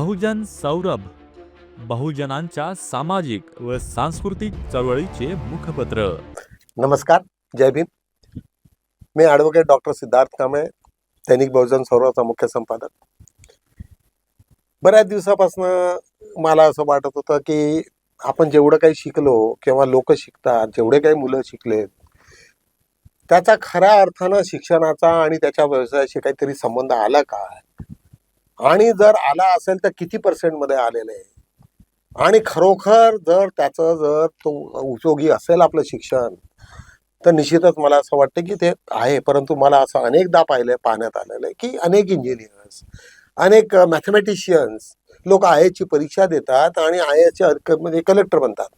बहुजन सौरभ बहुजनांच्या सामाजिक व सांस्कृतिक चळवळीचे मुखपत्र. नमस्कार जय भीम. मी ॲडव्होकेट डॉक्टर सिद्धार्थ कांबळे दैनिक बहुजन सौरवचा मुख्य संपादक. बऱ्याच दिवसापासून मला असं वाटत होतं की आपण जेवढं काही शिकलो किंवा लोक शिकतात जेवढे काही मुलं शिकलेत त्याचा खऱ्या अर्थानं शिक्षणाचा आणि त्याच्या व्यवसायाशी काहीतरी संबंध आला का? आणि जर आला असेल तर किती पर्सेंटमध्ये आलेलं? आहे आणि खरोखर जर त्याचं जर तो उपयोगी असेल आपलं शिक्षण तर निश्चितच मला असं वाटतं की ते आहे. परंतु मला असं अनेकदा पाहिलंय पाहण्यात आलेलं आहे की अनेक इंजिनियर्स अनेक मॅथमॅटिशियन्स लोक आय एसची परीक्षा देतात आणि आय एच्या म्हणजे कलेक्टर बनतात.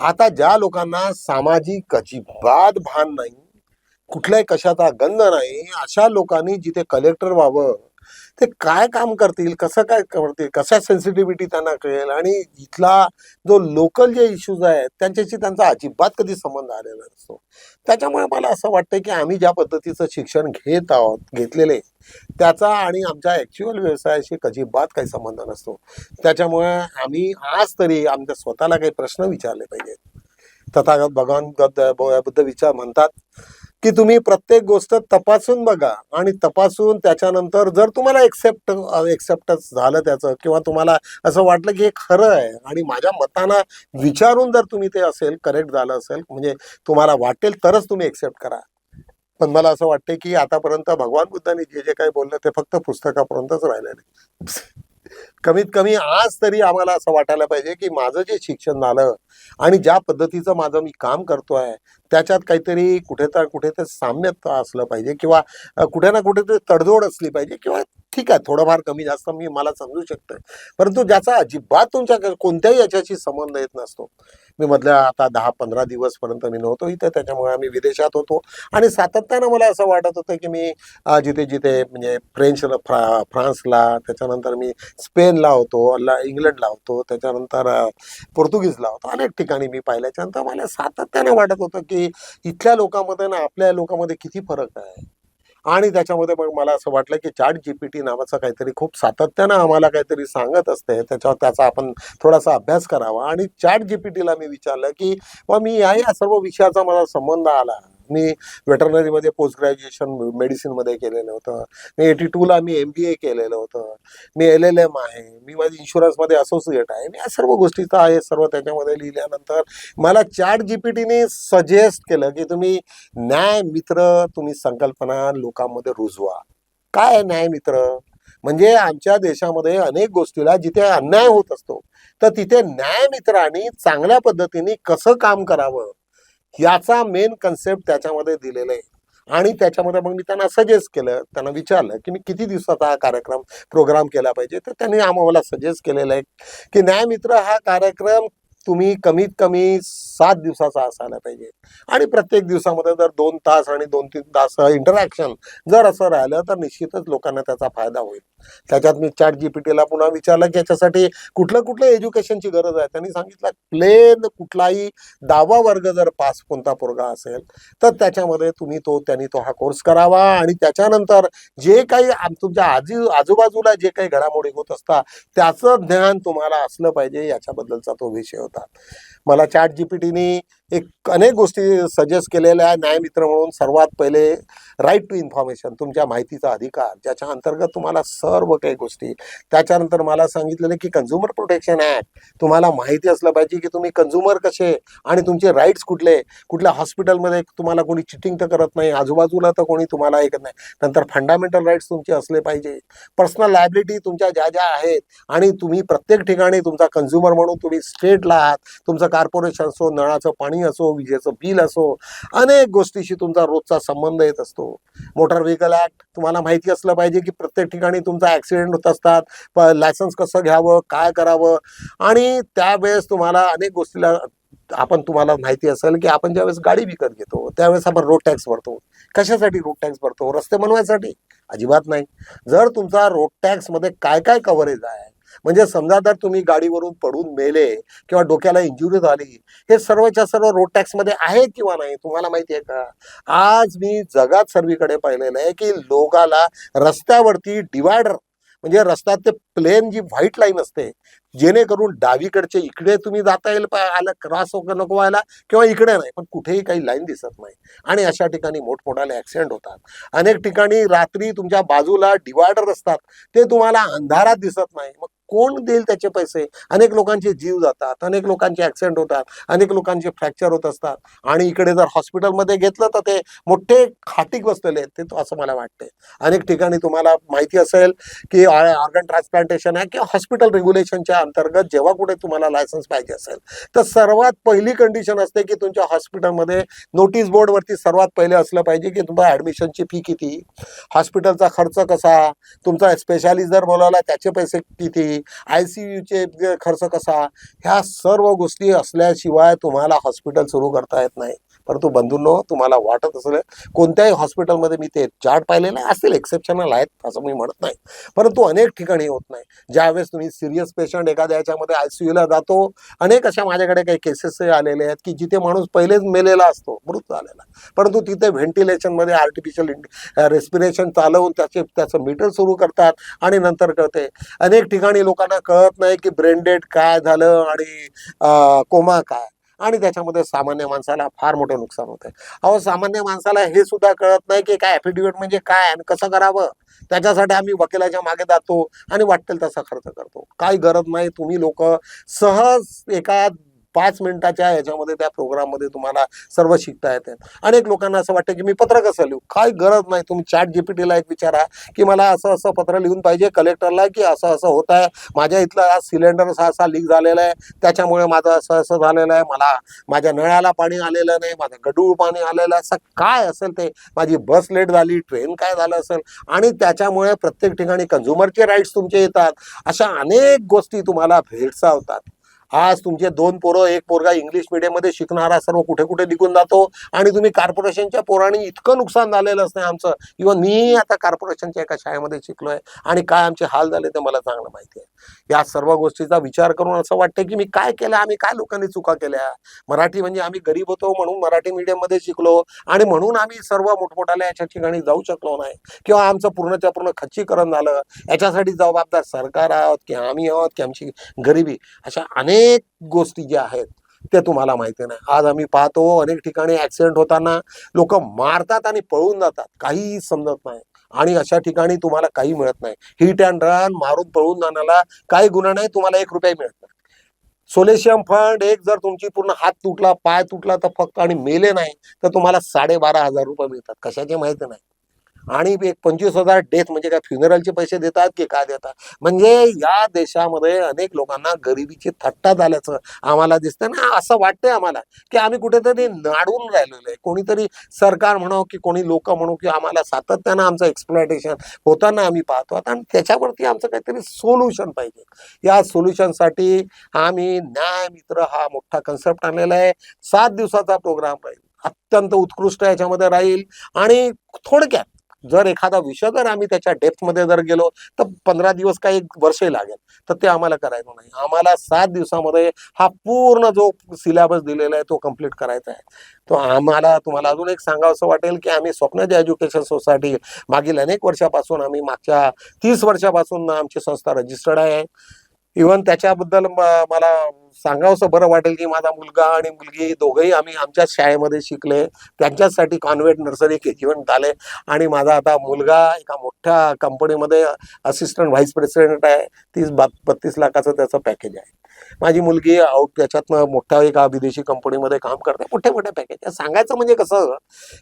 आता ज्या लोकांना सामाजिक अजिबात भान नाही कुठल्याही कशाचा गंध नाही अशा लोकांनी जिथे कलेक्टर व्हावं ते काय काम करतील कसं काय करतील कशा सेन्सिटिव्हिटी त्यांना कळेल? आणि इथला जो लोकल जे इश्यूज आहेत त्यांच्याशी त्यांचा अजिबात कधी संबंध आलेला नसतो. त्याच्यामुळे मला असं वाटतं की आम्ही ज्या पद्धतीचं शिक्षण घेत आहोत घेतलेले त्याचा आणि आमच्या ॲक्च्युअल व्यवसायाशी अजिबात काही संबंध नसतो. त्याच्यामुळे आम्ही आज तरी आमच्या स्वतःला काही प्रश्न विचारले पाहिजेत. तथागत भगवान गद- बुद्ध विचार म्हणतात की तुम्ही प्रत्येक गोष्ट तपासून बघा. आणि तपासून त्याच्यानंतर जर तुम्हाला एक्सेप्ट एक्सेप्टच झालं त्याचं किंवा तुम्हाला असं वाटलं की हे खरं आहे आणि माझ्या मताना विचारून जर तुम्ही ते असेल करेक्ट झालं असेल म्हणजे तुम्हाला वाटेल तरच तुम्ही एक्सेप्ट करा. पण मला असं वाटतं की आतापर्यंत भगवान बुद्धांनी जे जे काही बोललं ते फक्त पुस्तकापर्यंतच राहिलेलं कमीत कमी आज तरी आम्हाला असं वाटायला पाहिजे की माझं जे शिक्षण झालं आणि ज्या पद्धतीचं माझं मी काम करतोय त्याच्यात काहीतरी कुठे तर कुठे तर साम्यता असलं पाहिजे किंवा कुठे ना कुठे तरी तडजोड असली पाहिजे किंवा ठीक आहे थोडंफार कमी जास्त मी मला समजू शकतोय. परंतु ज्याचा अजिबात तुमच्या कोणत्याही याच्याशी संबंध येत नसतो. मी मधल्या आता दहा पंधरा दिवसपर्यंत मी नव्हतो इथे त्याच्यामुळे आम्ही विदेशात होतो. आणि सातत्यानं मला असं वाटत होतं की मी जिथे जिथे म्हणजे फ्रेंचला फ्रा फ्रान्सला त्याच्यानंतर मी स्पेनला होतो ला इंग्लंडला होतो त्याच्यानंतर पोर्तुगीजला होतो अनेक ठिकाणी मी पाहिल्याच्या नंतर मला सातत्यानं वाटत होतं की इथल्या लोकांमध्ये ना आपल्या लोकांमध्ये किती फरक आहे. आणि त्याच्यामध्ये मग मला असं वाटलं की चॅट जीपीटी नावाचं काहीतरी खूप सातत्यानं आम्हाला काहीतरी सांगत असते. त्याच्यावर त्याचा आपण थोडासा अभ्यास करावा. आणि चॅट जीपीटीला मी विचारलं की वा मी या या सर्व विषयाचा मला संबंध आला. मी वेटरनरीमध्ये पोस्ट ग्रॅज्युएशन मेडिसिनमध्ये केलेलं होतं. मी एटी टूला मी एम बी ए केलेलं होतं. मी एल एल एम आहे. मी माझी इन्शुरन्समध्ये असोसिएट आहे. मी या सर्व गोष्टीचं आहे सर्व त्याच्यामध्ये लिहिल्यानंतर मला चॅट जीपीटीने सजेस्ट केलं की तुम्ही न्याय मित्र तुम्ही संकल्पना लोकांमध्ये रुजवा. काय न्याय मित्र? म्हणजे आमच्या देशामध्ये अनेक गोष्टीला जिथे अन्याय होत असतो तर तिथे न्यायमित्रांनी चांगल्या पद्धतीने कसं काम करावं? याचा मेन कन्सेप्ट त्याच्यामध्ये दिलेला आहे. आणि त्याच्यामध्ये मग मी त्यांना सजेस्ट केलं त्यांना विचारलं की मी किती दिवसाचा हा कार्यक्रम प्रोग्राम केला पाहिजे? तर त्यांनी आम्हाला सजेस्ट केलेला आहे की न्यायमित्र हा कार्यक्रम तुम्ही कमीत कमी सात दिवसाचा असायला पाहिजे. आणि प्रत्येक दिवसामध्ये जर दोन तास आणि दोन तीन तास इंटरॅक्शन जर असं राहिलं तर निश्चितच लोकांना त्याचा फायदा होईल. त्याच्यात मी चॅट जीपीटीला पुन्हा विचारलं की याच्यासाठी कुठलं कुठलं एज्युकेशनची गरज आहे? त्यांनी सांगितलं प्लेन कुठलाही दहावा वर्ग जर पास कोणता पोरगा असेल तर त्याच्यामध्ये तुम्ही तो त्यांनी तो हा कोर्स करावा. आणि त्याच्यानंतर जे काही तुमच्या आजी आजूबाजूला जे काही घडामोडी होत असतात त्याचं ज्ञान तुम्हाला असलं पाहिजे याच्याबद्दलचा तो विषय होता. मला चॅट जीपीटीने एक अनेक गोष्टी सजेस्ट केलेल्या आहे. न्यायमित्र म्हणून सर्वात पहिले राईट टू इन्फॉर्मेशन तुमच्या माहितीचा अधिकार ज्याच्या अंतर्गत तुम्हाला सर्व काही गोष्टी. त्याच्यानंतर मला सांगितलेलं की कन्झ्युमर प्रोटेक्शन ॲक्ट तुम्हाला माहिती असलं पाहिजे की तुम्ही कन्झ्युमर कसे आणि तुमचे राईट्स कुठले? कुठल्या हॉस्पिटलमध्ये तुम्हाला कोणी चिटिंग तर करत नाही आजूबाजूला तर कोणी तुम्हाला ऐकत नाही. नंतर फंडामेंटल राईट्स तुमचे असले पाहिजे. पर्सनल लायबिलिटी तुमच्या ज्या ज्या आहेत आणि तुम्ही प्रत्येक ठिकाणी तुमचा कन्झ्युमर म्हणून तुम्ही स्टेटला आहात. तुमचं कॉर्पोरेशन असो नळाचं पाणी पाणी असो विजेचं बिल असो अनेक गोष्टीशी तुमचा रोजचा संबंध येत असतो. मोटार व्हेकल ऍक्ट तुम्हाला माहिती असलं पाहिजे की प्रत्येक ठिकाणी तुमचा ऍक्सिडेंट होत असतात. लायसन्स कसं घ्यावं काय करावं? आणि त्यावेळेस तुम्हाला अनेक गोष्टीला आपण तुम्हाला माहिती असेल की आपण ज्यावेळेस गाडी विकत घेतो त्यावेळेस आपण रोड टॅक्स भरतो. कशासाठी रोड टॅक्स भरतो? रस्ते बनवायसाठी? अजिबात नाही. जर तुमचा रोड टॅक्समध्ये काय काय कव्हरेज आहे म्हणजे समजा जर तुम्ही गाडीवरून पडून मेले किंवा डोक्याला इंजुरी झाली हे सर्वच्या सर्व रोड टॅक्समध्ये आहे किंवा नाही? तुम्हाला माहिती आहे का? आज मी जगात सर्वीकडे पाहिलेलं आहे की लोकाला रस्त्यावरती डिवायडर म्हणजे रस्त्यात ते प्लेन जी व्हाईट लाईन असते जेणेकरून डावीकडचे इकडे तुम्ही जाता येईल पा- आलं क्रॉस हो, नको व्हायला किंवा इकडे नाही पण कुठेही काही लाईन दिसत नाही. आणि अशा ठिकाणी मोठमोठाले ऍक्सिडेंट होतात. अनेक ठिकाणी रात्री तुमच्या बाजूला डिवायडर असतात ते तुम्हाला अंधारात दिसत नाही. मग कोण देईल त्याचे पैसे? अनेक लोकांचे जीव जातात अनेक लोकांचे ऍक्सिडेंट होतात अनेक लोकांचे फ्रॅक्चर होत असतात. आणि इकडे जर हॉस्पिटलमध्ये घेतलं तर ते मोठे खाटीक बसलेले आहेत ते असं मला वाटते अनेक ठिकाणी तुम्हाला माहिती असेल की ऑर्गन ट्रान्सप्लांटेशन आहे किंवा हॉस्पिटल रेग्युलेशनच्या अंतर्गत जेव्हा कुठे तुम्हाला लायसन्स पाहिजे असेल तर सर्वात पहिली कंडिशन असते की तुमच्या हॉस्पिटलमध्ये नोटीस बोर्डवरती सर्वात पहिले असलं पाहिजे की तुमच्या ॲडमिशनची फी किती हॉस्पिटलचा खर्च कसा तुमचा स्पेशालिस्ट जर बोलावला त्याचे पैसे किती आय सी यूचे खर्च कसा? ह्या सर्व गोष्टी असल्याशिवाय तुम्हाला हॉस्पिटल सुरू करता येत नाही. परंतु बंधूंनो तुम्हाला वाटत असेल कोणत्याही हॉस्पिटलमध्ये मी ते चार्ट पाहिलेले असतील एक्सेप्शनल आहेत असं मी म्हणत नाही. परंतु अनेक ठिकाणी होत नाही. ज्यावेळेस तुम्ही सिरियस पेशंट एखाद्या याच्यामध्ये आय सी यूला जातो अनेक अशा माझ्याकडे काही केसेस आलेले आहेत की जिथे माणूस पहिलेच मेलेला असतो मृत झालेला. परंतु तिथे व्हेंटिलेशनमध्ये आर्टिफिशियल रेस्पिरेशन चालवून त्याचे त्याचं मीटर सुरू करतात आणि नंतर कळते. अनेक ठिकाणी लोकांना कळत नाही की ब्रेन डेड काय झालं आणि कोमा काय. आणि त्याच्यामध्ये सामान्य माणसाला फार मोठं नुकसान होतं अहो सामान्य माणसाला हे सुद्धा कळत नाही की काय ॲफिडेव्हिट म्हणजे काय आणि कसं करावं? त्याच्यासाठी आम्ही वकिलाच्या मागे जातो आणि वाटेल तसा खर्च करतो. काही गरज नाही तुम्ही लोक सहज एका पाच मिनिटाच्या ह्याच्यामध्ये त्या प्रोग्राममध्ये तुम्हाला सर्व शिकता येते. अनेक लोकांना असं वाटतं की मी पत्र कसं लिहू? काय गरज नाही. तुम्ही चॅट जीपीटीला एक विचारा की मला असं असं पत्र लिहून पाहिजे कलेक्टरला की असं असं होत आहे. माझ्या इथला सिलेंडर असा असा लीक झालेला आहे. त्याच्यामुळे माझं असं असं झालेलं आहे. मला माझ्या नळाला पाणी आलेलं नाही. माझं गडूळ पाणी आलेलं आहे. असं काय असेल ते? माझी बस लेट झाली. ट्रेन काय झालं असेल? आणि त्याच्यामुळे प्रत्येक ठिकाणी कन्झ्युमरचे राईट्स तुमचे येतात. अशा अनेक गोष्टी तुम्हाला भेडसावतात. आज तुमचे दोन पोरं एक पोरगा इंग्लिश मीडियममध्ये शिकणारा सर्व कुठे कुठे निघून जातो आणि तुम्ही कॉर्पोरेशनच्या पोरांनी इतकं नुकसान झालेलं नाही आमचं. इव्हन मी आता कॉर्पोरेशनच्या एका शाळेमध्ये शिकलोय आणि काय आमचे हाल झाले ते मला चांगलं माहिती आहे. या सर्व गोष्टीचा विचार करून असं वाटतं की मी काय केलं आम्ही काय लोकांनी चुका केल्या? मराठी म्हणजे आम्ही गरीब होतो म्हणून मराठी मीडियममध्ये शिकलो आणि म्हणून आम्ही सर्व मोठमोठ्याला याच्या ठिकाणी जाऊ शकलो नाही. किंवा आमचं पूर्णच्या पूर्ण खच्चीकरण झालं. याच्यासाठी जबाबदार सरकार आहोत की आम्ही आहोत की आमची गरिबी? अशा अनेक गोष्टी ज्या आहेत ते तुम्हाला माहिती नाही आज आम्ही पाहतो अनेक ठिकाणी ऍक्सिडेंट होताना लोक मारतात आणि पळून जातात. काहीही समजत नाही. आणि अशा ठिकाणी तुम्हाला काही मिळत नाही. हिट अँड रन मारून पळून जाण्याला काही गुन्हा नाही तुम्हाला एक रुपया मिळत नाही. सोलेशियम फंड एक जर तुमची पूर्ण हात तुटला पाय तुटला तर फक्त आणि मेले नाही तर तुम्हाला साडेबारा हजार रुपये मिळतात. कशाचे माहिती नाही. आणि एक पंचवीस हजार डेथ म्हणजे काय? फ्युनरलचे पैसे देतात की काय देतात? म्हणजे या देशामध्ये अनेक लोकांना गरिबीची थट्टा झाल्याचं आम्हाला दिसतं ना असं वाटतंय आम्हाला की आम्ही कुठेतरी नाडून राहिलेलो आहे. कोणीतरी सरकार म्हणो की कोणी लोक म्हणू की आम्हाला सातत्यानं आमचं एक्सप्लॉयटेशन होताना आम्ही पाहतो. आता आणि त्याच्यावरती आमचं काहीतरी सोल्युशन पाहिजे. या सोल्युशनसाठी आम्ही न्याय मित्र हा मोठा कन्सेप्ट आणलेला आहे. सात दिवसाचा प्रोग्राम राहील. अत्यंत उत्कृष्ट याच्यामध्ये राहील आणि थोडक्यात जर एखादा विषय जर आम्ही त्याच्या डेप्थमध्ये जर गेलो तर पंधरा दिवस काही एक वर्षही लागेल. तर ते आम्हाला करायचं नाही. आम्हाला सात दिवसामध्ये हा पूर्ण जो सिलेबस दिलेला आहे तो कंप्लीट करायचा आहे. तो आम्हाला तुम्हाला अजून एक सांगावं वाटेल की आम्ही स्वप्नाजी एज्युकेशन सोसायटी मागील अनेक वर्षापासून आम्ही मागच्या तीस वर्षापासून आमची संस्था रजिस्टर्ड आहे. इव्हन त्याच्याबद्दल मला सांगावंसं बरं वाटेल की माझा मुलगा आणि मुलगी दोघंही आम्ही आमच्याच शाळेमध्ये शिकले. त्यांच्यासाठी कॉन्व्हेंट नर्सरी के जीवन आले आणि माझा आता मुलगा एका मोठ्या कंपनीमध्ये असिस्टंट व्हाईस प्रेसिडेंट आहे. तीस बा बत्तीस लाखाचं त्याचं पॅकेज आहे. माझी मुलगी आउट त्याच्यातनं मोठ्या एका विदेशी कंपनीमध्ये काम करते. मोठे मोठे पॅकेज सांगायचं म्हणजे कसं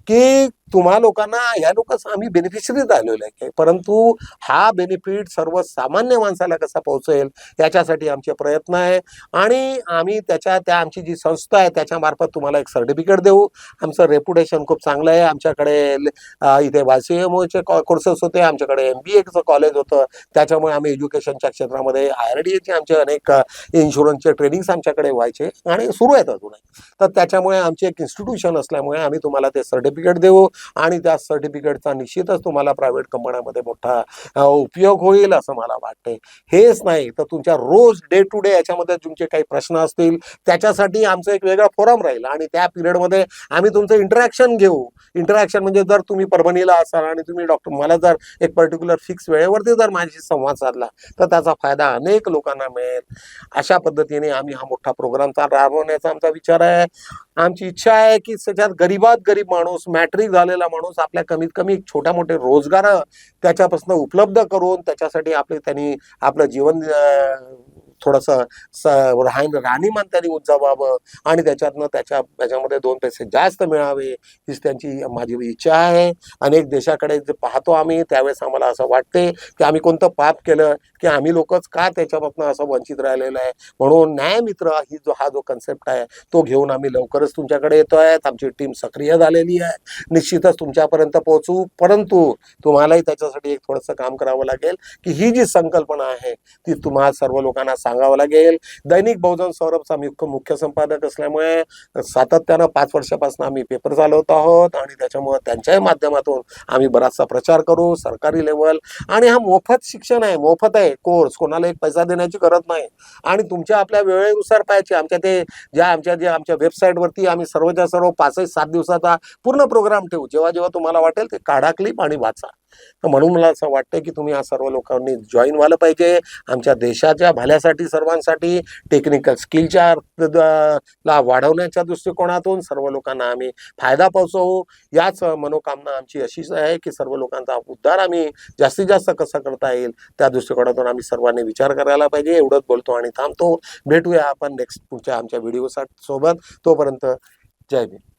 की तुम्हा लोकांना या लोक आम्ही बेनिफिशरीज आलेलो आहे. परंतु हा बेनिफिट सर्वसामान्य माणसाला कसा पोहोचेल याच्यासाठी आमचे प्रयत्न आहे. आणि आम्ही त्याच्या त्या आमची जी संस्था आहे त्याच्यामार्फत तुम्हाला एक सर्टिफिकेट देऊ. आमचं रेप्युटेशन खूप चांगलं आहे. आमच्याकडे अ, इथे वायसीएमओचे कोर्सेस होते. आमच्याकडे एम बी एचं कॉलेज होतं. त्याच्यामुळे आम्ही एज्युकेशनच्या क्षेत्रामध्ये आय आर डी एचे आमचे अनेक इन्शुरन्सचे ट्रेनिंग्स आमच्याकडे व्हायचे आणि सुरू आहेत अजूनही. तर त्याच्यामुळे आमचे एक इन्स्टिट्यूशन असल्यामुळे आम्ही तुम्हाला ते सर्टिफिकेट देऊ आणि त्या सर्टिफिकेटचा निश्चितच तुम्हाला प्रायव्हेट कंपन्यामध्ये मोठा उपयोग होईल असं मला वाटते हेच नाही तर तुमच्या रोज डे टू डे याच्यामध्ये तुमचे काही प्रश्न असतील त्याच्यासाठी आमचं एक वेगळा फोरम राहील आणि त्या पिरियडमध्ये आम्ही तुमचं इंटरॅक्शन घेऊ. इंटरॅक्शन म्हणजे जर तुम्ही परभणीला असाल आणि तुम्ही डॉक्टर मला जर एक पर्टिक्युलर फिक्स वेळेवरती जर माझ्याशी संवाद साधला तर त्याचा फायदा अनेक लोकांना मिळेल. अशा पद्धतीने आम्ही हा मोठा प्रोग्राम राबवण्याचा आमचा विचार आहे. आमची इच्छा आहे की त्याच्यात गरीबात गरीब माणूस मॅट्रिक झालेला माणूस आपल्या कमीत कमी छोट्या मोठे रोजगार त्याच्यापासून उपलब्ध करून त्याच्यासाठी आपले त्यांनी आपलं जीवन थोडासा स राहण राहणीमान त्यांनी उंचावावं आणि त्याच्यातनं त्याच्या त्याच्यामध्ये दोन पैसे जास्त मिळावे हीच त्यांची माझी इच्छा आहे. अनेक देशाकडे जे पाहतो आम्ही त्यावेळेस आम्हाला असं वाटते की आम्ही कोणतं पाप केलं की आम्ही लोकच का त्याच्यापासून असं वंचित राहिलेलं आहे? म्हणून न्यायमित्र ही जो हा जो कन्सेप्ट आहे तो घेऊन आम्ही लवकरच तुमच्याकडे येतो आहे आमची टीम सक्रिय झालेली आहे. निश्चितच तुमच्यापर्यंत पोहोचू. परंतु तुम्हालाही त्याच्यासाठी एक थोडंसं काम करावं लागेल की ही जी संकल्पना आहे ती तुम्हा सर्व लोकांना सांगावं लागेल. दैनिक बहुजन सौरभचा मुख्य मुख्य संपादक असल्यामुळे सातत्यानं पाच वर्षापासून आम्ही पेपर चालवत आहोत आणि त्याच्यामुळे त्यांच्याही माध्यमातून आम्ही बराचसा प्रचार करू सरकारी लेवल आणि हा मोफत शिक्षण आहे मोफत आहे. कोर्स कोणाला एक पैसा देण्याची गरज नाही. आणि तुमच्या आपल्या वेळेनुसार पाहिजे. आमच्या ते ज्या आमच्या ज्या आमच्या वेबसाईटवरती आम्ही सर्वच्या सर्व पाचही सात दिवसाचा पूर्ण प्रोग्राम ठेवू. जेव्हा जेव्हा तुम्हाला वाटेल ते काढा क्लिप आणि वाचा. तर म्हणून मला असं वाटतं की तुम्ही या सर्व लोकांनी जॉईन व्हायला पाहिजे. आमच्या देशाच्या भल्यासाठी सर्वांसाठी टेक्निकल स्किलच्या ला वाढवण्याच्या दृष्टिकोनातून सर्व लोकांना आम्ही फायदा पोहोचवू. याच मनोकामना आमची अशीच आहे की सर्व लोकांचा उद्धार आम्ही जास्तीत जास्त कसा करता येईल त्या दृष्टिकोनातून आम्ही सर्वांनी विचार करायला पाहिजे. एवढंच बोलतो आणि थांबतो. भेटूया आपण नेक्स्ट पुढच्या आमच्या व्हिडिओ सोबत. तोपर्यंत जय भीम.